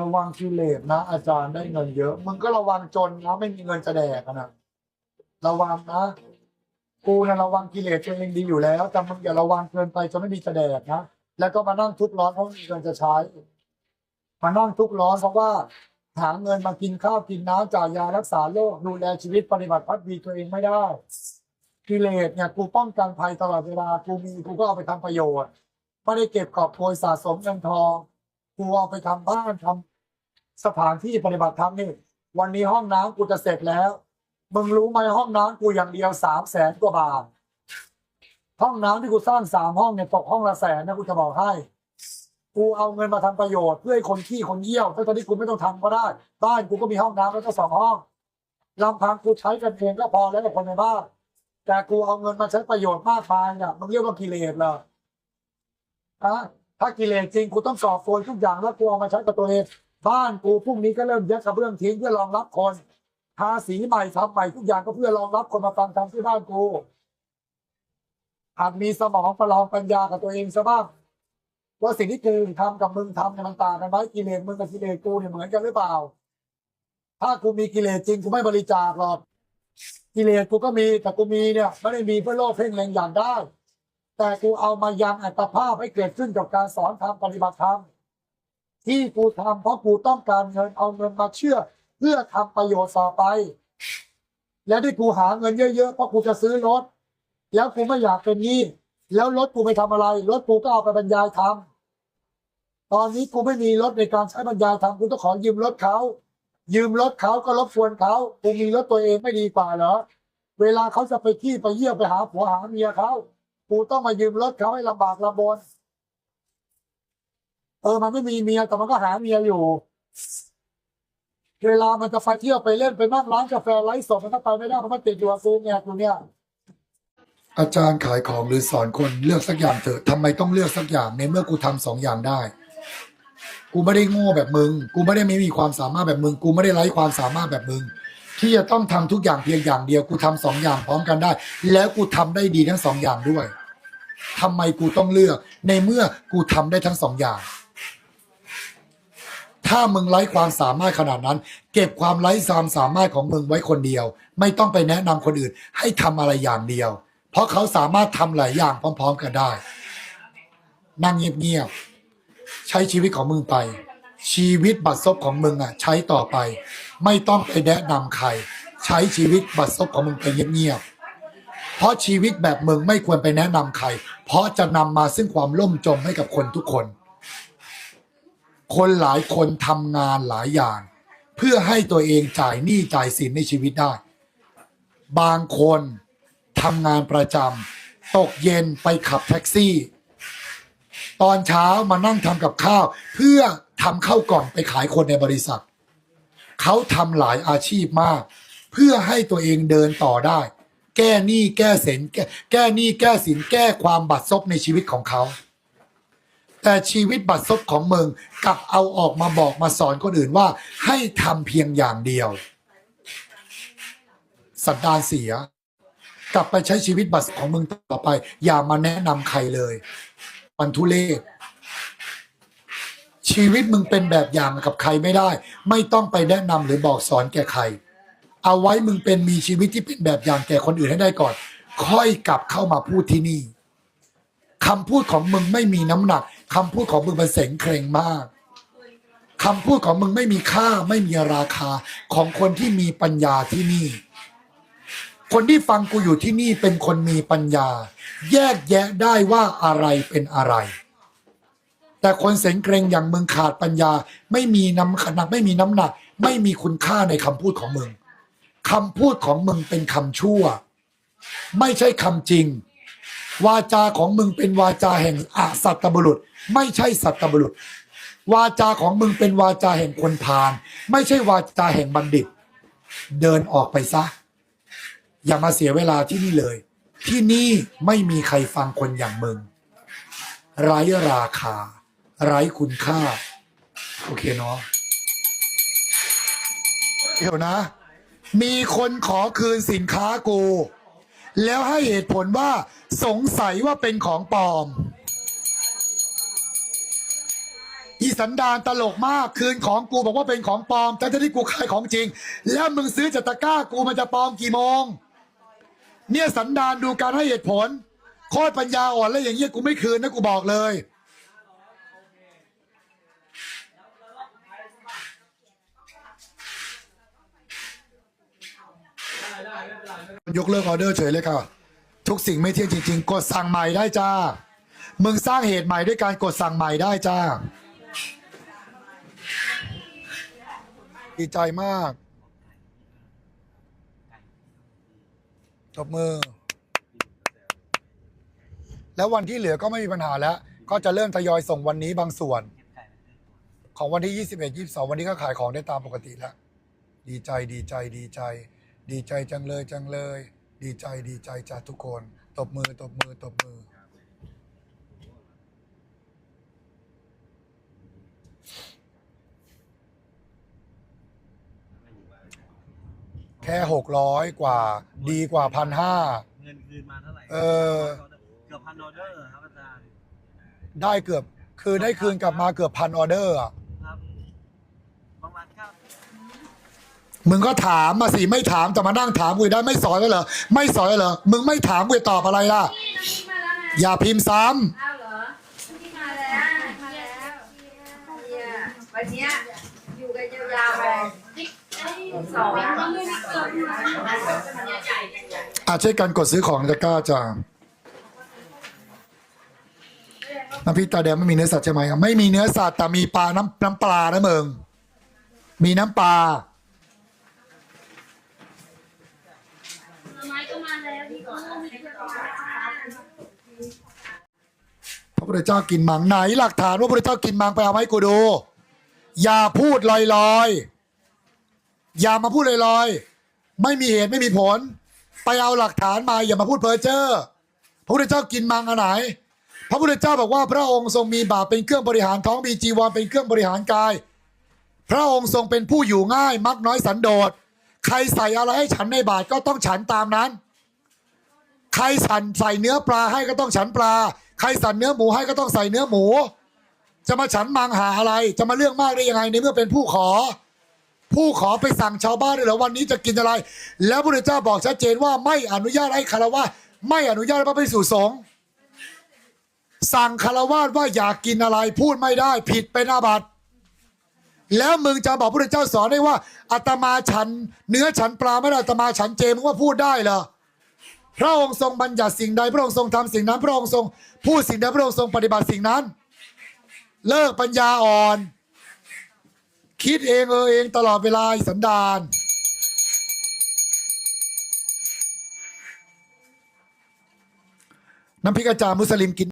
ระวังกิเลสนะ อาจารย์ได้เงินเยอะ มึงก็ระวังจนนะไม่มีเงินจะแดกอะนะระวังนะกูนะระวังกิเลสตัวเองดีอยู่แล้วแต่มึงอย่าระวังเกินไปจนไม่มีจะแดกนะแล้วก็มานั่งทุกข์ร้อนเพราะมีเงินจะใช้มานั่งทุกข์ร้อนเพราะว่าหาเงินมากินข้าวกินน้ำจ่ายยารักษาโรคดูแลชีวิตปฏิบัติพัฒนีตัวเองไม่ได้กิเลสเนี่ยกูป้องกันภัยตลอดเวลากูมีกูก็เอาไปทำประโยชน์ไม่ได้เก็บกอบโกยสะสมเงินทอง กูเอาไปทำบ้านทำสถานที่ปฏิบัติธรรมนี่วันนี้ห้องน้ำกูจะเสร็จแล้วมึงรู้ไหมห้องน้ำกูอย่างเดียวสามแสนกว่าบาทห้องน้ำที่กูสร้างสามห้องเนี่ยตกห้องละแสนนะกูจะบอกให้กูเอาเงินมาทำประโยชน์เพื่อให้คนขี้คนเยี่ยวถ้าตอนนี้กูไม่ต้องทำก็ได้ บ้านกูก็มีห้องน้ำแล้วก็สองห้องลำพังกูใช้กันเองก็พอแล้วกับคนในบ้านแต่กูเอาเงินมาใช้ประโยชน์มากมายเนี่ยมึงเรียกว่ากิเลสเหรออะ ถ้ากิเลสจริงกูต้องกอบโกยทุกอย่างแล้วกูเอามาใช้กับตัวเองบ้านกูพรุ่งนี้ก็เริ่มยัดกระเบื้องทิ้งเพื่อรองรับคนทาสีใหม่ทำใหม่ทุกอย่างก็เพื่อรองรับคนมาฟังทำที่บ้านกูอาจมีสมองประลองปัญญากับตัวเองซะบ้างว่าสิ่งที่กูทำกับมึงทำเนี่ยมันต่างกันไหมกิเลสมึงกับกิเลสกูเนี่ยเหมือนกันหรือเปล่า ถ้ากูมีกิเลสจริงกูไม่บริจาคหรอกกิเลสกูก็มีแต่กูมีเนี่ยไม่ได้มีเพื่อโลภเพ่งเล็งอย่างได้ แต่กูเอามายังอัตภาพให้เกิดขึ้นกับการสอนธรรมปฏิบัติธรรมที่กูทำเพราะกูต้องการเงินเอาเงินมาเชื่อ เพื่อทำประโยชน์ต่อไป และที่กูหาเงินเยอะๆเพราะกูจะซื้อรถ แล้วกูไม่อยากเป็นหนี้แล้วรถกูไปทำอะไรรถกูก็เอาไปบรรยายธรรมตอนนี้กูไม่มีรถในการใช้บรรยายธรรมกูต้องขอยืมรถเขายืมรถเขาก็รบกวนเขากูมีรถตัวเองไม่ดีกว่าเหรอเวลาเขาจะไปที่ไปเยี่ยมไปหาผัวหาเมียเขา กูต้องมายืมรถเขาให้ลำบากลำบน เออ มันไม่มีเมียแต่มันก็หาเมียอยู่ เวลามันจะไปเที่ยวไปเล่นไปนั่งร้านกาแฟไลฟ์สดมันก็ไปไม่ได้เพราะมันติดอยู่กับกูเนี่ยกูเนี่ยอาจารย์ขายของหรือสอนคนเลือกสักอย่างเถอะทำไมต้องเลือกสักอย่างในเมื่อกูทำสองอย่างได้ กูไม่ได้โง่แบบมึง กูไม่ได้ไม่มีความสามารถแบบมึง กูไม่ได้ไร้ความสามารถแบบมึง ที่จะต้องทำทุกอย่างเพียงอย่างเดียว กูทำสองอย่างพร้อมกันได้ แล้วกูทำได้ดีทั้งสองอย่างด้วย ทำไมกูต้องเลือก ในเมื่อกูทำได้ทั้งสองอย่าง ถ้ามึงไร้ความสามารถขนาดนั้น เก็บความไร้ความสามารถของมึงไว้คนเดียว ไม่ต้องไปแนะนำคนอื่น ให้ทำอะไรอย่างเดียว เพราะเขาสามารถทำหลายอย่างพร้อม ๆ กันได้ นั่งเงียบๆใช้ชีวิตของมึงไป ชีวิตบัตรซบของมึงอะ ใช้ต่อไป ไม่ต้องไปแนะนำใคร ใช้ชีวิตบัตรซบของมึงไปเงียบๆ เพราะชีวิตแบบมึงไม่ควรไปแนะนำใคร เพราะจะนำมาซึ่งความล่มจมให้กับคนทุกคน คนหลายคนทำงานหลายอย่าง เพื่อให้ตัวเองจ่ายหนี้จ่ายสินในชีวิตได้ บางคนทำงานประจำตกเย็นไปขับแท็กซี่ ตอนเช้ามานั่งทำกับข้าว เพื่อทำข้าวกล่องไปขายคนในบริษัท เขาทำหลายอาชีพมาก เพื่อให้ตัวเองเดินต่อได้ แก้หนี้แก้สินแก้แก้หนี้แก้สินแก้ความบัดซบในชีวิตของเขา แต่ชีวิตบัดซบของมึงกลับเอาออกมาบอกมาสอนคนอื่นว่า ให้ทำเพียงอย่างเดียว สันดานเสีย กลับไปใช้ชีวิตบัตรของมึงต่อไป อย่ามาแนะนำใครเลย มันทุเลศชีวิตมึงเป็นแบบอย่างกับใครไม่ได้ ไม่ต้องไปแนะนำหรือบอกสอนแก่ใคร เอาไว้มึงเป็นมีชีวิตที่เป็นแบบอย่างแก่คนอื่นให้ได้ก่อน ค่อยกลับเข้ามาพูดที่นี่คำพูดของมึงไม่มีน้ำหนักคำพูดของมึงมันเสงเครงมากคำพูดของมึงไม่มีค่าไม่มีราคาของคนที่มีปัญญาที่นี่ คนที่ฟังกูอยู่ที่นี่เป็นคนมีปัญญา แยกแยะได้ว่าอะไรเป็นอะไร แต่คนเสงเกรงอย่างมึงขาดปัญญา ไม่มีน้ำหนักไม่มีน้ำหนัก ไม่มีคุณค่าในคำพูดของมึง คำพูดของมึงเป็นคำชั่ว ไม่ใช่คำจริง วาจาของมึงเป็นวาจาแห่งอสัตบุรุษ ไม่ใช่สัตตบุรุษ วาจาของมึงเป็นวาจาแห่งคนพาลไม่ใช่วาจาแห่งบัณฑิต เดินออกไปซะ อย่ามาเสียเวลาที่นี่เลย ที่นี่ไม่มีใครฟังคนอย่างมึงไร้ราคา ไร้คุณค่า โอเคเนาะเดี๋ยวนะ มีคนขอคืนสินค้ากู แล้วให้เหตุผลว่าสงสัยว่าเป็นของปลอม อีสันดานตลกมากคืนของกูบอกว่าเป็นของปลอม แต่ที่กูขายของจริง แล้วมึงซื้อจากตะกร้ากูมันจะปลอมกี่โมง เนี่ยสันดานดูการให้เหตุผลโคตรปัญญาอ่อนแล้วอย่างเงี้ยกูไม่คืนนะกูบอกเลย ยกเลิกออเดอร์เฉยเลยค่ะ ทุกสิ่งไม่เที่ยงจริง ๆ กดสั่งใหม่ได้จ้า มึงสร้างเหตุใหม่ด้วยการกดสั่งใหม่ได้จ้า ดีใจมากตบมือ แล้ววันที่เหลือก็ไม่มีปัญหาแล้ว ก็จะเริ่มทยอยส่งวันนี้บางส่วน ของวันที่ 21 22 วันนี้ก็ขายของได้ตามปกติแล้ว ดีใจดีใจดีใจ ดีใจจังเลยจังเลย ดีใจดีใจจากทุกคน ตบมือตบมือตบมือ แค่หกร้อยกว่า ดีกว่าพันห้า เงินคืนมาเท่าไหร่เออ เกือบพันออเดอร์ครับอาจารย์ได้เกือบ คือได้คืนกลับมาเกือบพันออเดอร์อะ ครับประมาณเก้า มึงก็ถามมาสิไม่ถามจะมานั่งถามกูได้ไม่สอนเลยเหรอไม่สอนเลยเหรอมึงไม่ถามกูตอบอะไรล่ะ อย่าพิมพ์ซ้อ้าวเหรอน้ำพริกมาแล้วมาแล้วเนี่ยวันเนี้ยอยู่กันยาวๆไปสองอาช่วยกันกดซื้อของตะกร้าจ้าน้ำพริกตาแดงไม่มีเนื้อสัตว์ใช่ไหมครับไม่มีเนื้อสัตว์แต่มีปลาน้ำน้ำปลานะมึงมีน้ำปลา ผลไม้ก็มาแล้วพี่ก็มีเพื่อนมา พ ระพุทธเจ้ากินมังไหนหลักฐานว่าพระพุทธเจ้ากินมังไปเอามาให้กูดู อย่าพูดลอยๆ อย่ามาพูดลอยๆ ไม่มีเหตุไม่มีผล ไปเอาหลักฐานมาอย่ามาพูดเพ้อเจ้อพระพุทธเจ้ากินมังอันไหน พระพุทธเจ้าบอกว่าพระองค์ทรงมีบาปเป็นเครื่องบริหารท้องมีจีวรเป็นเครื่องบริหารกาย พระองค์ทรงเป็นผู้อยู่ง่ายมักน้อยสันโดษ ใครใส่อะไรให้ฉันในบาตรก็ต้องฉันตามนั้น ใครสั่นใส่เนื้อปลาให้ก็ต้องฉันปลา ใครสั่นเนื้อหมูให้ก็ต้องใส่เนื้อหมู จะมาฉันมังหาอะไร จะมาเรื่องมากได้ยังไงในเมื่อเป็นผู้ขอ ผู้ขอไปสั่งชาวบ้านเลยเหรอวันนี้จะกินอะไร แล้วพระเจ้าบอกชัดเจนว่าไม่อนุญาตให้คารวะไม่อนุญาตให้พระภิกษุสงฆ์สั่งคารวะว่าอยากกินอะไรพูดไม่ได้ ผิดเป็นอาบัติแล้วมึงจะบอกพระเจ้าสอนได้ว่าอาตมาฉัน เนื้อฉันปลาไม่ได้อาตมาฉันเจมึงว่าพูดได้เหรอ พระองค์ทรงบัญญัติสิ่งใด พระองค์ทรงทำสิ่งนั้น พระองค์ทรงพูดสิ่งใดพระองค์ทรงปฏิบัติสิ่งนั้น เลิกปัญญาอ่อน คิดเองเออเองตลอดเวลาสันดานน้ำพริกอาจารย์มุสลิมกิน